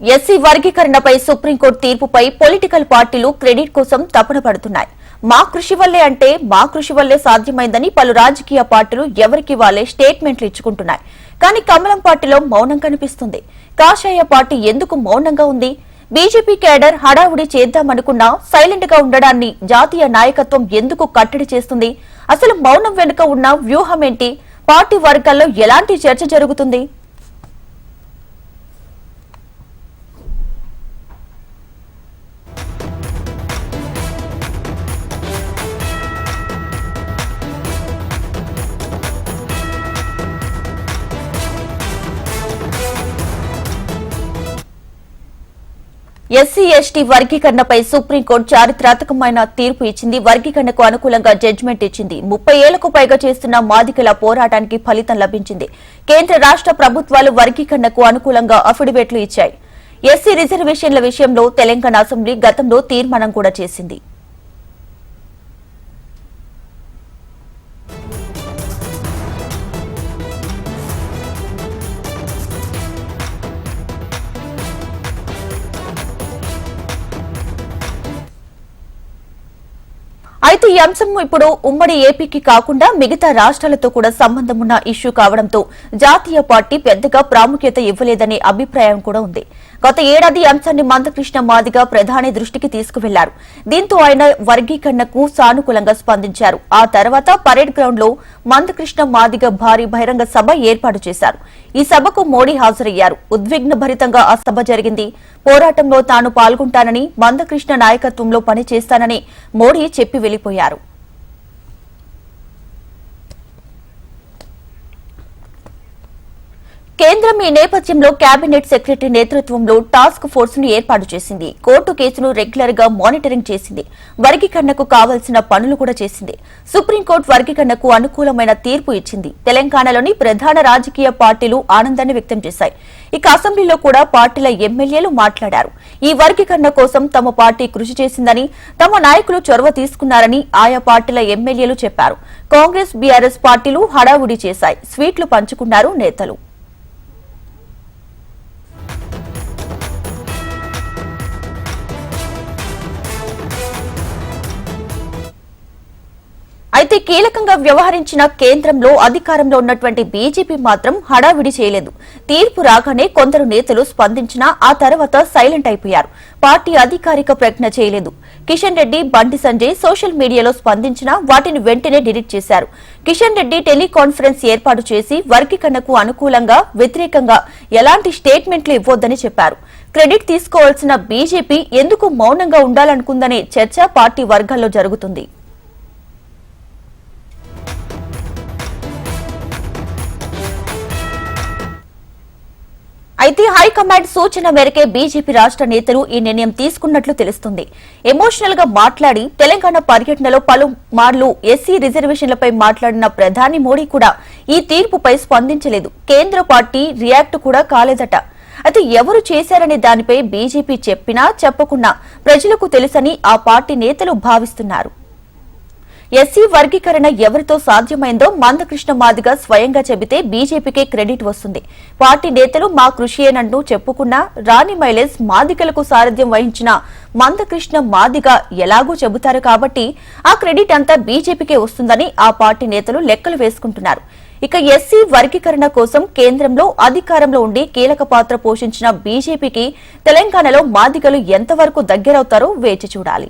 SC వర్గీకరణపై supreme court తీర్పుపై political పార్టీలు క్రెడిట్ కోసం తపన పడుతున్నాయి. మా కృషి వల్లే అంటే మా కృషి వల్లే సాధ్యమైందని పలు రాజకీయ పార్టీలు ఎవరికి వాళ్ళే స్టేట్మెంట్లు ఇచ్చుకుంటున్నాయి. కానీ కమలం పార్టీలో మౌనం కనిపిస్తుంది. కాషాయ పార్టీ ఎందుకు మౌనంగా ఉంది? బీజేపీ కేడర్ హడావుడి చేద్దామనుకున్నా సైలెంట్గా ఉండడాన్ని జాతీయ నాయకత్వం ఎందుకు కట్టడి చేస్తుంది? అసలు మౌనం వెనుక ఉన్న వ్యూహం ఏంటి? పార్టీ వర్గాల్లో ఎలాంటి చర్చ జరుగుతుంది? ఎస్సీ ఎస్టీ వర్గీకరణపై సుప్రీంకోర్టు చారిత్రాత్మకమైన తీర్పు ఇచ్చింది. వర్గీకరణకు అనుకూలంగా జడ్జిమెంట్ ఇచ్చింది. ముప్పై ఏళ్ళకు పైగా చేస్తున్న మాదికల పోరాటానికి ఫలితం లభించింది. కేంద్ర రాష్ట్ర ప్రభుత్వాలు వర్గీకరణకు అనుకూలంగా అఫిడవిట్లు ఇచ్చాయి. ఎస్సీ రిజర్వేషన్ల విషయంలో తెలంగాణ అసెంబ్లీ గతంలో తీర్మానం కూడా చేసింది. అయితే ఈ అంశం ఇప్పుడు ఉమ్మడి ఏపీకి కాకుండా మిగతా రాష్ట్రాలతో కూడా సంబంధం ఉన్న ఇష్యూ కావడంతో జాతీయ పార్టీ పెద్దగా ప్రాముఖ్యత ఇవ్వలేదనే అభిప్రాయం కూడా ఉంది. గత ఏడాది అంశాన్ని మందకృష్ణ మాదిగా ప్రధాని దృష్టికి తీసుకువెళ్ళారు. దీంతో ఆయన వర్గీకరణకు సానుకూలంగా స్పందించారు. ఆ తర్వాత పరేడ్ గ్రౌండ్లో మందకృష్ణ మాదిగ భారీ బహిరంగ సభ ఏర్పాటు చేశారు. ఈ సభకు మోడీ హాజరయ్యారు. ఉద్విగ్న భరితంగా ఆ సభ జరిగింది. పోరాటంలో తాను పాల్గొంటానని మందకృష్ణ నాయకత్వంలో పనిచేస్తానని మోడీ చెప్పి వెళ్ళిపోయారు కేంద్రం ఈ నేపథ్యంలో కేబినెట్ సెక్రటరీ నేతృత్వంలో టాస్క్ ఫోర్స్ను ఏర్పాటు చేసింది. కోర్టు కేసును రెగ్యులర్గా మానిటరింగ్ చేసింది. వర్గీకరణకు కావాల్సిన పనులు కూడా చేసింది. సుప్రీంకోర్టు వర్గీకరణకు అనుకూలమైన తీర్పు ఇచ్చింది. తెలంగాణలోని ప్రధాన రాజకీయ పార్టీలు ఆనందాన్ని వ్యక్తం చేశాయి. ఇక అసెంబ్లీలో కూడా పార్టీల ఎమ్మెల్యేలు మాట్లాడారు. ఈ వర్గీకరణ కోసం తమ పార్టీ కృషి చేసిందని తమ నాయకులు చొరవ తీసుకున్నారని ఆయా పార్టీల ఎమ్మెల్యేలు చెప్పారు. కాంగ్రెస్ బీఆర్ఎస్ పార్టీలు హడావుడి చేశాయి. స్వీట్లు పంచుకున్నారు నేతలు. అయితే కీలకంగా వ్యవహరించిన కేంద్రంలో అధికారంలో ఉన్నటువంటి బీజేపీ మాత్రం హడావిడి చేయలేదు. తీర్పు రాగానే కొందరు నేతలు స్పందించినా ఆ తర్వాత సైలెంట్ అయిపోయారు. పార్టీ అధికారిక ప్రకటన చేయలేదు. కిషన్ రెడ్డి బండి సంజయ్ సోషల్ మీడియాలో స్పందించినా వాటిని వెంటనే డిలీట్ చేశారు. కిషన్ రెడ్డి టెలికాన్ఫరెన్స్ ఏర్పాటు చేసి వర్గీకరణకు అనుకూలంగా వ్యతిరేకంగా ఎలాంటి స్టేట్మెంట్లు ఇవ్వొద్దని చెప్పారు. క్రెడిట్ తీసుకోవాల్సిన బీజేపీ ఎందుకు మౌనంగా ఉండాలనుకుందనే చర్చ పార్టీ వర్గాల్లో జరుగుతుంది. అయితే హైకమాండ్ సూచన మేరకే బీజేపీ రాష్ట్ర నేతలు ఈ నిర్ణయం తీసుకున్నట్లు తెలుస్తుంది. ఎమోషనల్గా మాట్లాడి తెలంగాణ పర్యటనలో పలు మార్లు ఎస్సీ రిజర్వేషన్లపై మాట్లాడిన ప్రధాని మోడీ కూడా ఈ తీర్పుపై స్పందించలేదు. కేంద్ర పార్టీ రియాక్ట్ కూడా కాలేదట. అయితే ఎవరు చేశారనే దానిపై బీజేపీ చెప్పినా చెప్పకున్నా ప్రజలకు తెలుసని ఆ పార్టీ నేతలు భావిస్తున్నారు. ఎస్సీ వర్గీకరణ ఎవరితో సాధ్యమైందో మందకృష్ణ మాదిగా స్వయంగా చెబితే బీజేపీకే క్రెడిట్ వస్తుంది. పార్టీ నేతలు మా కృషియేనంటూ చెప్పుకున్నా రాణి మైలేజ్ మాదిగలకు సారథ్యం వహించిన మందకృష్ణ మాదిగా ఎలాగూ చెబుతారు కాబట్టి ఆ క్రెడిట్ అంతా బీజేపీకే వస్తుందని ఆ పార్టీ నేతలు లెక్కలు వేసుకుంటున్నారు. ఇక ఎస్సీ వర్గీకరణ కోసం కేంద్రంలో అధికారంలో ఉండి కీలక పాత్ర పోషించిన బీజేపీకి తెలంగాణలో మాదిగలు ఎంతవరకు దగ్గరవుతారో వేచి చూడాలి.